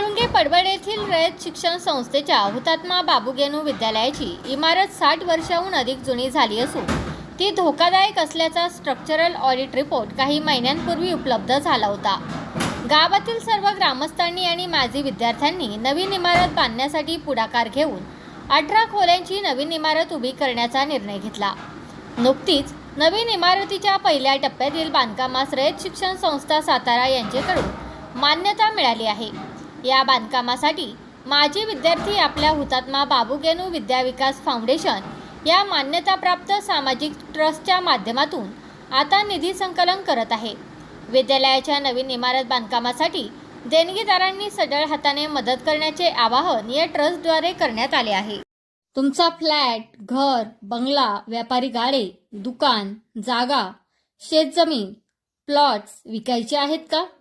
म्हाळुंगे पडवळ येथील रयत शिक्षण संस्थेच्या हुतात्मा बाबूगेनू विद्यालयाची इमारत साठ वर्षाहून अधिक जुनी झाली असून ती धोकादायक असल्याचा स्ट्रक्चरल ऑडिट रिपोर्ट काही महिन्यांपूर्वी उपलब्ध झाला होता. गावातील सर्व ग्रामस्थांनी आणि माजी विद्यार्थ्यांनी नवीन इमारत बांधण्यासाठी पुढाकार घेऊन अठरा खोल्यांची नवीन इमारत उभी करण्याचा निर्णय घेतला. नुकतीच नवीन इमारतीच्या पहिल्या टप्प्यातील बांधकामास रयत शिक्षण संस्था सातारा यांच्याकडून मान्यता मिळाली आहे. या बांधकामासाठी माजी विद्यार्थी आपल्या हुतात्मा बाबूगेनू विद्याविकास फाउंडेशन या मान्यताप्राप्त सामाजिक ट्रस्टच्या माध्यमातून आता निधी संकलन करत आहे. विद्यालयाच्या नवीन इमारत बांधकामासाठी देणगीदारांनी सढळ हाताने मदत करण्याचे आवाहन या ट्रस्टद्वारे करण्यात आले आहे. तुमचा फ्लॅट घर बंगला व्यापारी गाडे दुकान जागा शेतजमीन प्लॉट्स विकायचे आहेत का?